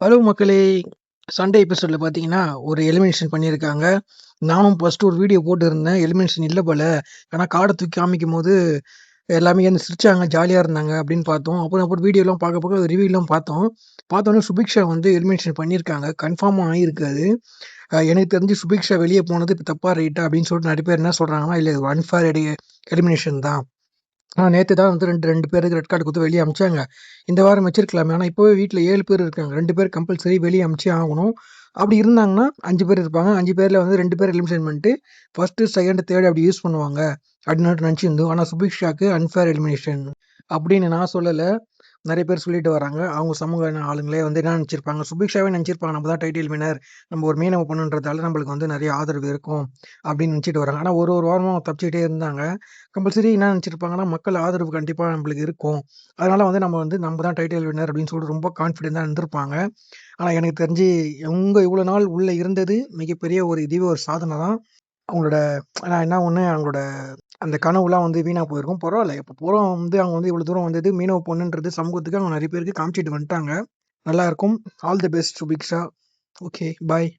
Hello மக்களே! Sunday எபிசோடில் பார்த்தீங்கன்னா, ஒரு எலிமினேஷன் பண்ணியிருக்காங்க. நானும் ஃபஸ்ட்டு ஒரு வீடியோ போட்டுருந்தேன் எலிமினேஷன் இல்லை போல. ஆனால் காடை தூக்கி காமிக்கும்போது, எல்லாமே வந்து சிரிச்சாங்க, ஜாலியாக இருந்தாங்க அப்படின்னு பார்த்தோம். அப்புறம் அப்புறம் வீடியோலாம் பார்க்க பார்க்க ரிவ்யூலாம் பார்த்தோம். பார்த்தோன்னே சுபிக்ஷா வந்து எலிமினேஷன் பண்ணியிருக்காங்க. கன்ஃபார்மாக ஆகியிருக்காது எனக்கு தெரிஞ்சு சுபிக்ஷா வெளியே போனது இப்போ தப்பாக ரைட்டா அப்படின்னு சொல்லிட்டு நிறைய பேர் என்ன சொல்கிறாங்கன்னா இல்லை இது அன்ஃபேர் எலிமினேஷன் தான். ஆனால் நேற்று தான் வந்து 2, 2 பேருக்கு ரெட் கார்டு கொடுத்து வெளியே அமிச்சாங்க இந்த வாரம் வச்சிருக்கலாமே. ஆனால் இப்போவே வீட்டில் ஏழு பேர் இருக்காங்க. ரெண்டு பேர் கம்பல்சரி வெளியே அமிச்சே ஆகணும். அப்படி இருந்தாங்கன்னா அஞ்சு பேர் இருப்பாங்க. அஞ்சு பேரில் வந்து ரெண்டு பேர் எலிமினேஷன் பண்ணிட்டு, 1, 2, 3 அப்படி யூஸ் பண்ணுவாங்க. அப்படின்னு நினச்சிருந்தோம் ஆனால் சுபிக்ஷாக்கு அன்ஃபேர் எலிமினேஷன் அப்படின்னு நான் சொல்லல. நெறைய பேர் சொல்லிட்டு வராங்க. அவங்க சமூக ஆளுங்களே வந்து என்ன நெனச்சிருப்பாங்க, சுபிக்ஷாவே நெனச்சிருப்பாங்க. நம்ம தான் டைட்டில் வின்னர். நம்ம ஒரு மீனவ பொண்ணுன்றதால நம்மளுக்கு வந்து நெறைய ஆதரவு இருக்கும். அப்படின்னு நெனச்சிட்டு வராங்க. ஆனா ஒரு ஒரு வாரமும் தப்பிச்சுக்கிட்டே இருந்தாங்க. கம்பல்சரி என்ன நெனச்சிருப்பாங்கன்னா, மக்கள் ஆதரவு கண்டிப்பா நம்மளுக்கு இருக்கும். அதனால வந்து நம்ம வந்து நம்ம தான் டைட்டில் வின்னர் அப்படின்னு சொல்லிட்டு ரொம்ப கான்ஃபிடென்ட்டா இருந்திருப்பாங்க. ஆனா எனக்கு தெரிஞ்சு இவங்க இவ்வளோ நாள் உள்ள இருந்தது மிகப்பெரிய ஒரு இதுவே ஒரு சாதனை தான். அவங்களோட ஆனா என்ன ஒண்ணு அவங்களோட அந்த கனவுலாம் வந்து வீணாக போயிருக்கும். பரவாயில்ல இப்போ பூரா வந்து அவங்க வந்து இவ்வளோ தூரம் வந்தது மீனவ பொண்ணுன்றது சமூகத்துக்கு அவங்க நிறைய பேருக்கு காமிச்சிட்டு வந்துட்டாங்க. நல்லாயிருக்கும் all the best Subiksha. Okay. Bye.